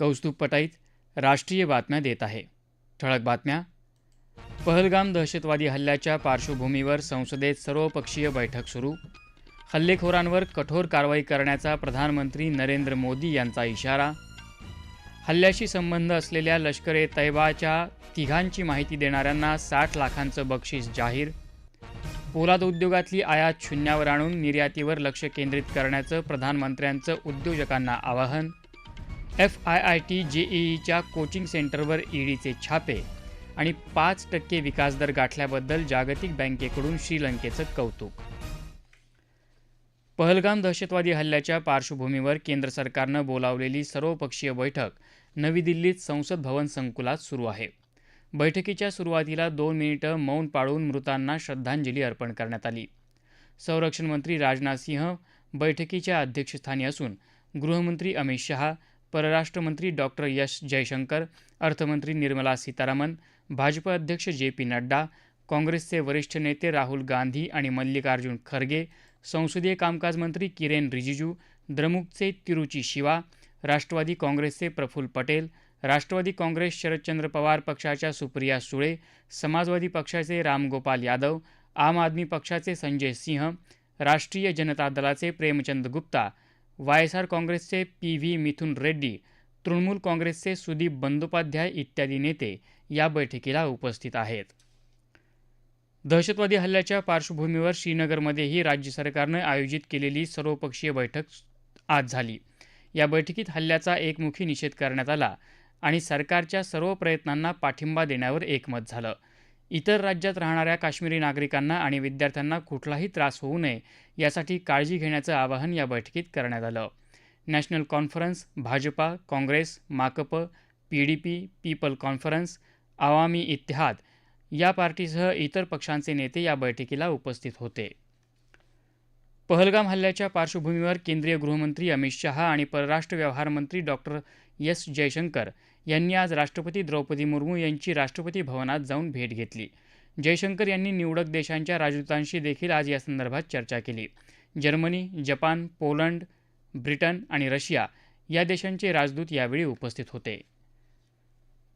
कौस्तुभ पटाईत राष्ट्रीय बातम्या देत आहे. ठळक बातम्या. पहलगाम दहशतवादी हल्ल्याच्या पार्श्वभूमीवर संसदेत सर्वपक्षीय बैठक सुरू. हल्लेखोरांवर कठोर कारवाई करण्याचा प्रधानमंत्री नरेंद्र मोदी यांचा इशारा. हल्ल्याशी संबंध असलेल्या लष्कर ए तैबाच्या तिघांची माहिती देणाऱ्यांना साठ लाखांचं बक्षीस जाहीर. पोलाद उद्योगातली आयात शून्यावर आणून निर्यातीवर लक्ष केंद्रित करण्याचं प्रधानमंत्र्यांचं उद्योजकांना आवाहन. एफ आय आय टी जेईईच्या कोचिंग सेंटरवर ईडीचे छापे आणि पाच टक्के विकासदर गाठल्याबद्दल जागतिक बँकेकडून श्रीलंकेचं कौतुक. पहलगाम दहशतवादी हल्ल्याच्या पार्श्वभूमीवर केंद्र सरकारनं बोलावलेली सर्वपक्षीय बैठक नवी दिल्लीत संसद भवन संकुलात सुरू आहे. बैठकीच्या सुरुवातीला दोन मिनिटं मौन पाळून मृतांना श्रद्धांजली अर्पण करण्यात आली. संरक्षण मंत्री राजनाथ सिंह बैठकीच्या अध्यक्षस्थानी असून गृहमंत्री अमित शहा परराष्ट्रमंत्री डॉक्टर एस जयशंकर अर्थमंत्री निर्मला सीतारामन भाजप अध्यक्ष जे पी नड्डा काँग्रेसचे वरिष्ठ नेते राहुल गांधी आणि मल्लिकार्जुन खरगे संसदीय कामकाज मंत्री किरेन रिजिजू द्रमुकचे तिरुची शिवा राष्ट्रवादी काँग्रेसचे प्रफुल्ल पटेल राष्ट्रवादी काँग्रेस शरदचंद्र पवार पक्षाच्या सुप्रिया सुळे समाजवादी पक्षाचे रामगोपाल यादव आम आदमी पक्षाचे संजय सिंह राष्ट्रीय जनता दलाचे Premchand Gupta Y S R काँग्रेसचे पी व्ही मिथुन रेड्डी तृणमूल काँग्रेसचे सुदीप बंदोपाध्याय इत्यादी नेते या बैठकीला उपस्थित आहेत. दहशतवादी हल्ल्याच्या पार्श्वभूमीवर श्रीनगरमध्येही राज्य सरकारनं आयोजित केलेली सर्वपक्षीय बैठक आज झाली. या बैठकीत हल्ल्याचा एकमुखी निषेध करण्यात आला आणि सरकारच्या सर्व प्रयत्नांना पाठिंबा देण्यावर एकमत झालं. इतर राज्यात राहणाऱ्या काश्मीरी नागरिकांना आणि विद्यार्थ्यांना कुठलाही त्रास होऊ नये यासाठी काळजी घेण्याचं आवाहन या बैठकीत करण्यात आलं. National Conference Bhajapa Congress Makap P D P People Conference Awami Ittehad या पार्टीसह इतर पक्षांचे नेते या बैठकीला उपस्थित होते. पहलगाम हल्ल्याच्या पार्श्वभूमीवर केंद्रीय गृहमंत्री अमित शहा आणि परराष्ट्र व्यवहार मंत्री डॉक्टर एस जयशंकर यांनी आज राष्ट्रपती द्रौपदी मुर्मू यांची राष्ट्रपती भवनात जाऊन भेट घेतली. जयशंकर यांनी निवडक देशांच्या राजदूतांशी देखील आज यासंदर्भात चर्चा केली. जर्मनी जपान पोलंड ब्रिटन आणि रशिया या देशांचे राजदूत यावेळी उपस्थित होते.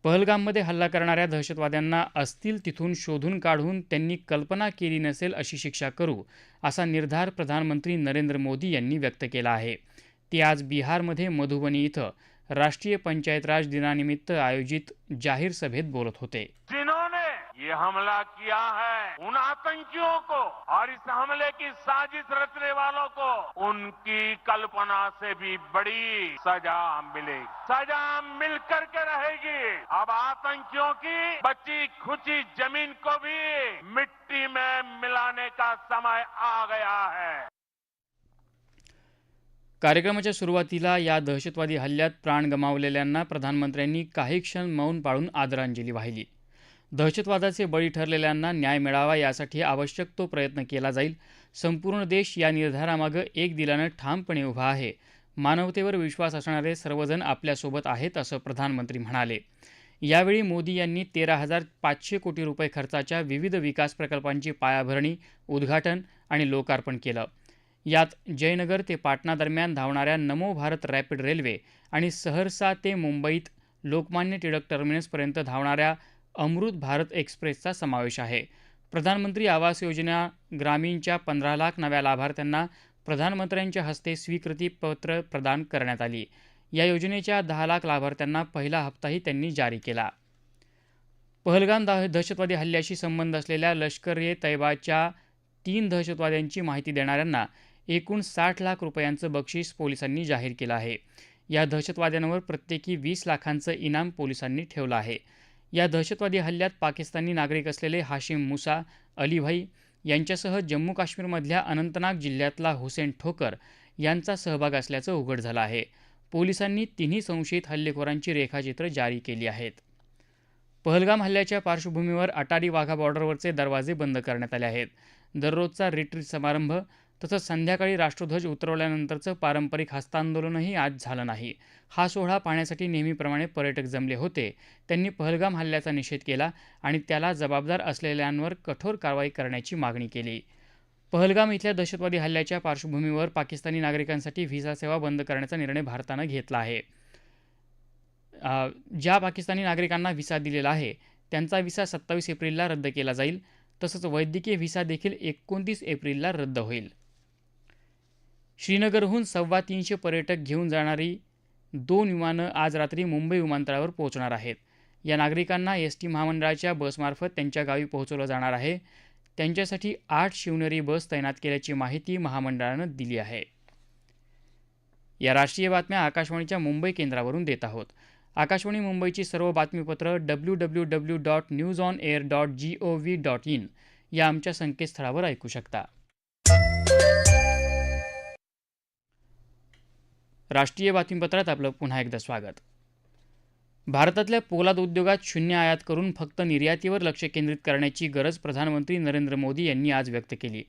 पहलगाममध्ये हल्ला करणाऱ्या दहशतवाद्यांना असतील तिथून शोधून काढून त्यांनी कल्पना केली नसेल अशी शिक्षा करू असा निर्धार प्रधानमंत्री नरेंद्र मोदी यांनी व्यक्त केला आहे. ते आज बिहारमध्ये मधुबनी इथं राष्ट्रीय पंचायत राज दिनानिमित्त आयोजित जाहीर सभेत बोलत होते। जिन्होंने ये हमला किया है, उन आतंकियों को और इस हमले की साजिश रचने वालों को उनकी कल्पना से भी बड़ी सजा मिलेगी सजा मिल करके रहेगी। अब आतंकियों की बची खुची ज़मीन को भी मिट्टी में मिलाने का समय आ गया है। कार्यक्रमाच्या सुरुवातीला या दहशतवादी हल्ल्यात प्राण गमावलेल्यांना प्रधानमंत्र्यांनी काही क्षण मौन पाळून आदरांजली वाहिली. दहशतवादाचे बळी ठरलेल्यांना न्याय मिळावा यासाठी आवश्यक तो प्रयत्न केला जाईल. संपूर्ण देश या निर्धारामागं एक दिलानं ठामपणे उभा आहे. मानवतेवर विश्वास असणारे सर्वजण आपल्यासोबत आहेत असं प्रधानमंत्री म्हणाले. यावेळी मोदी यांनी तेरा हजार पाचशे कोटी रुपये खर्चाच्या विविध विकास प्रकल्पांची पायाभरणी उद्घाटन आणि लोकार्पण केलं. यात जयनगर ते पाटणा दरम्यान धावणाऱ्या नमो भारत रॅपिड रेल्वे आणि सहरसा ते मुंबईत लोकमान्य टिळक टर्मिनसपर्यंत धावणाऱ्या अमृत भारत एक्सप्रेसचा समावेश आहे. प्रधानमंत्री आवास योजना ग्रामीणच्या पंधरा लाख नव्या लाभार्थ्यांना प्रधानमंत्र्यांच्या हस्ते स्वीकृती पत्र प्रदान करण्यात आली. या योजनेच्या दहा लाख लाभार्थ्यांना पहिला हप्ताही त्यांनी जारी केला. पहलगाम दा दहशतवादी हल्ल्याशी संबंध असलेल्या लष्कर ए तैबाच्या तीन दहशतवाद्यांची माहिती देणाऱ्यांना एकूण साठ लाख रुपयांचं बक्षीस पोलिसांनी जाहीर केलं आहे. या दहशतवाद्यांवर प्रत्येकी वीस लाखांचं इनाम पोलिसांनी ठेवलं आहे. या दहशतवादी हल्ल्यात पाकिस्तानी नागरिक असलेले हाशिम मुसा अलीभाई यांच्यासह जम्मू काश्मीरमधल्या अनंतनाग जिल्ह्यातला हुसेन ठोकर यांचा सहभाग असल्याचं उघड झालं आहे. पोलिसांनी तिन्ही संशयित हल्लेखोरांची रेखाचित्र जारी केली आहेत. पहलगाम हल्ल्याच्या पार्श्वभूमीवर अटारी वाघा बॉर्डरवरचे दरवाजे बंद करण्यात आले आहेत. दररोजचा रिट्रीट समारंभ तसंच संध्याकाळी राष्ट्रध्वज उतरवल्यानंतरचं पारंपरिक हस्तांदोलनही आज झालं नाही. हा सोहळा पाहण्यासाठी नेहमीप्रमाणे पर्यटक जमले होते. त्यांनी पहलगाम हल्ल्याचा निषेध केला आणि त्याला जबाबदार असलेल्यांवर कठोर कारवाई करण्याची मागणी केली. पहलगाम इथल्या दहशतवादी हल्ल्याच्या पार्श्वभूमीवर पाकिस्तानी नागरिकांसाठी व्हिसा सेवा बंद करण्याचा निर्णय भारतानं घेतला आहे. ज्या पाकिस्तानी नागरिकांना व्हिसा दिलेला आहे त्यांचा व्हिसा सत्तावीस एप्रिलला रद्द केला जाईल. तसंच वैद्यकीय व्हिसा देखील एकोणतीस एप्रिलला रद्द होईल. श्रीनगरहून सव्वा तीनशे पर्यटक घेऊन जाणारी दोन विमानं आज रात्री मुंबई विमानतळावर पोहोचणार आहेत. या नागरिकांना एस टी महामंडळाच्या बसमार्फत त्यांच्या गावी पोहोचवलं जाणार आहे. त्यांच्यासाठी आठ शिवनेरी बस तैनात केल्याची माहिती महामंडळानं दिली आहे. या राष्ट्रीय बातम्या आकाशवाणीच्या मुंबई केंद्रावरून देत आहोत. आकाशवाणी मुंबईची सर्व बातमीपत्र W W W dot news on air dot G O V dot in या आमच्या संकेतस्थळावर ऐकू शकता. राष्ट्रीय बातमीपत्रात आपलं पुन्हा एकदा स्वागत. भारतातल्या पोलाद उद्योगात शून्य आयात करून फक्त निर्यातीवर लक्ष केंद्रित करण्याची गरज प्रधानमंत्री नरेंद्र मोदी यांनी आज व्यक्त केली.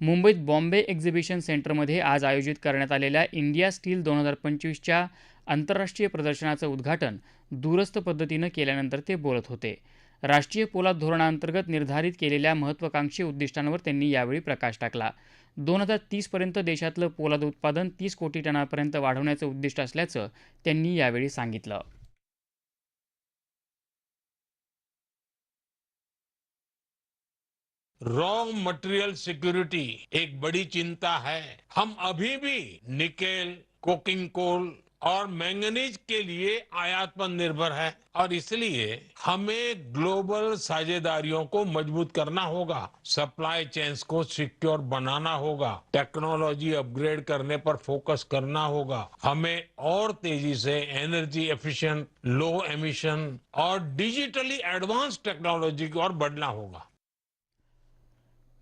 मुंबईत बॉम्बे एक्झिबिशन सेंटरमध्ये आज आयोजित करण्यात आलेल्या इंडिया स्टील दोन हजार पंचवीसच्या आंतरराष्ट्रीय प्रदर्शनाचं उद्घाटन दूरस्थ पद्धतीनं केल्यानंतर ते बोलत होते. राष्ट्रीय पोलाद धोरणाअंतर्गत निर्धारित केलेल्या महत्त्वाकांक्षी उद्दिष्टांवर त्यांनी यावेळी प्रकाश टाकला. दोन हजार तीसपर्यंत देशातलं पोलाद उत्पादन तीस कोटी टनापर्यंत वाढवण्याचं उद्दिष्ट असल्याचं त्यांनी यावेळी सांगितलं. रॉ मटेरियल सिक्योरिटी एक बड़ी चिंता है. हम अभी भी निकेल कोकिंग कोल और मैंगनीज के लिए आयात पर निर्भर है। और इसलिए हमें ग्लोबल साझेदारियों को मज़बूत करना होगा। सप्लाई चेन्स को सिक्योर बनाना होगा। टेक्नोलॉजी अपग्रेड करने पर फोकस करना होगा। हमें और तेज़ी से एनर्जी एफिशिएंट लो एमिशन और डिजिटली एडवांस टेक्नोलॉजी की ओर बढ़ना होगा।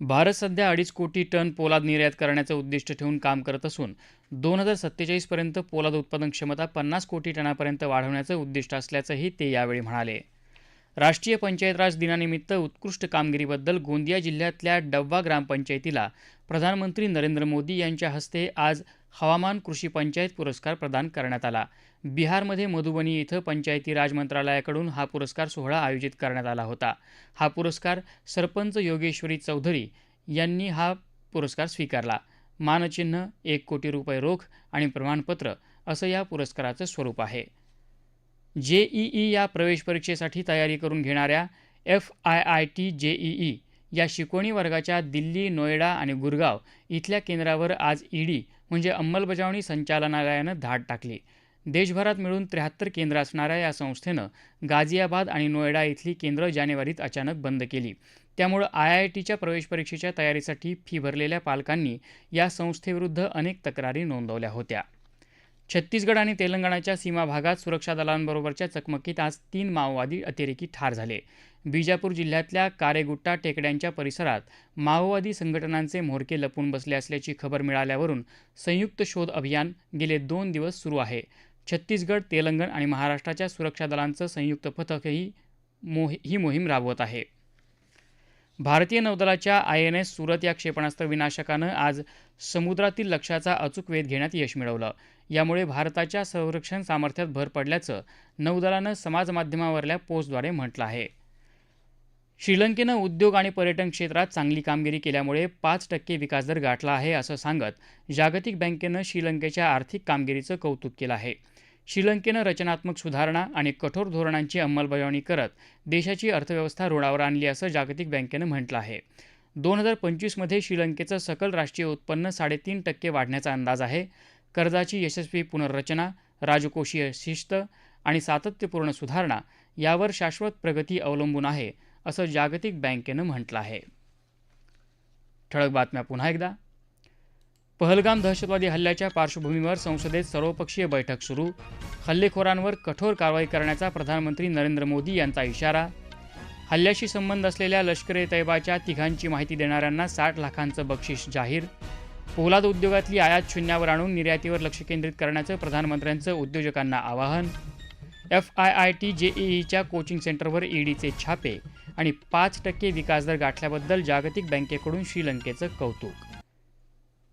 भारत सध्या अडीच कोटी टन पोलाद निर्यात करण्याचं उद्दिष्ट ठेवून काम करत असून दोन हजार सत्तेचाळीसपर्यंत पोलाद उत्पादन क्षमता पन्नास कोटी टनापर्यंत वाढवण्याचं उद्दिष्ट असल्याचंही ते यावेळी म्हणाले. राष्ट्रीय पंचायत राज दिनानिमित्त उत्कृष्ट कामगिरीबद्दल गोंदिया जिल्ह्यातल्या डव्वा ग्रामपंचायतीला प्रधानमंत्री नरेंद्र मोदी यांच्या हस्ते आज हवामान कृषी पंचायत पुरस्कार प्रदान करण्यात आला. बिहारमध्ये मधुबनी इथं पंचायती राज मंत्रालयाकडून हा पुरस्कार सोहळा आयोजित करण्यात आला होता. हा पुरस्कार सरपंच योगेश्वरी चौधरी यांनी हा पुरस्कार स्वीकारला. मानचिन्ह एक कोटी रुपये रोख आणि प्रमाणपत्र असं या पुरस्काराचं स्वरूप आहे. जेईई या प्रवेश परीक्षेसाठी तयारी करून घेणाऱ्या F I I T JEE या शिकवणी वर्गाच्या दिल्ली नोएडा आणि गुरगाव इथल्या केंद्रावर आज ईडी म्हणजे अंमलबजावणी संचालनालयानं धाड टाकली. देशभरात मिळून त्र्याहत्तर केंद्र असणाऱ्या या संस्थेनं गाझियाबाद आणि नोएडा इथली केंद्र जानेवारीत अचानक बंद केली. त्यामुळं आय आय टीच्या प्रवेश परीक्षेच्या तयारीसाठी फी भरलेल्या पालकांनी या संस्थेविरुद्ध अनेक तक्रारी नोंदवल्या होत्या. छत्तीसगड आणि तेलंगणाच्या सीमा भागात सुरक्षा दलांबरोबरच्या चकमकीत आज तीन माओवादी अतिरेकी ठार झाले. बिजापूर जिल्ह्यातल्या कारेगुट्टा टेकड्यांच्या परिसरात माओवादी संघटनांचे म्होरके लपून बसले असल्याची खबर मिळाल्यावरून संयुक्त शोध अभियान गेले दोन दिवस सुरू आहे. छत्तीसगड तेलंगण आणि महाराष्ट्राच्या सुरक्षा दलांचं संयुक्त पथकही मोहि ही मोहीम राबवत आहे. भारतीय नौदलाच्या आय एन एस सुरत या क्षेपणास्त्र विनाशकानं आज समुद्रातील लक्ष्याचा अचूक वेध घेण्यात यश मिळवलं. यामुळे भारताच्या संरक्षण सामर्थ्यात भर पडल्याचं नौदलानं समाजमाध्यमावरल्या पोस्टद्वारे म्हटलं आहे. श्रीलंकेनं उद्योग आणि पर्यटन क्षेत्रात चांगली कामगिरी केल्यामुळे पाच टक्के विकासदर गाठला आहे असं सांगत जागतिक बँकेनं श्रीलंकेच्या आर्थिक कामगिरीचं कौतुक केलं आहे. श्रीलंकेनं रचनात्मक सुधारणा आणि कठोर धोरणांची अंमलबजावणी करत देशाची अर्थव्यवस्था रुळावर आणली असं जागतिक बँकेनं म्हटलं आहे. दोन हजार पंचवीसमध्ये श्रीलंकेचं सकल राष्ट्रीय उत्पन्न साडेतीन टक्के वाढण्याचा अंदाज आहे. कर्जाची यशस्वी पुनर्रचना राजकोषीय शिस्त आणि सातत्यपूर्ण सुधारणा यावर शाश्वत प्रगती अवलंबून आहे असं जागतिक बँकेनं म्हटलं आहे. ठळक बातम्या पुन्हा एकदा. पहलगाम दहशतवादी हल्ल्याच्या पार्श्वभूमीवर संसदेत सर्वपक्षीय बैठक सुरू. हल्लेखोरांवर कठोर कारवाई करण्याचा प्रधानमंत्री नरेंद्र मोदी यांचा इशारा. हल्ल्याशी संबंध असलेल्या लष्कर ए तैबाच्या तिघांची माहिती देणाऱ्यांना साठ लाखांचं बक्षीस जाहीर. पोलाद उद्योगातली आयात शून्यावर आणून निर्यातीवर लक्ष केंद्रित करण्याचं प्रधानमंत्र्यांचं उद्योजकांना आवाहन. एफ आय आय टी जेईईच्या कोचिंग सेंटरवर ईडीचे छापे आणि पाच टक्के विकासदर गाठल्याबद्दल जागतिक बँकेकडून श्रीलंकेचं कौतुक.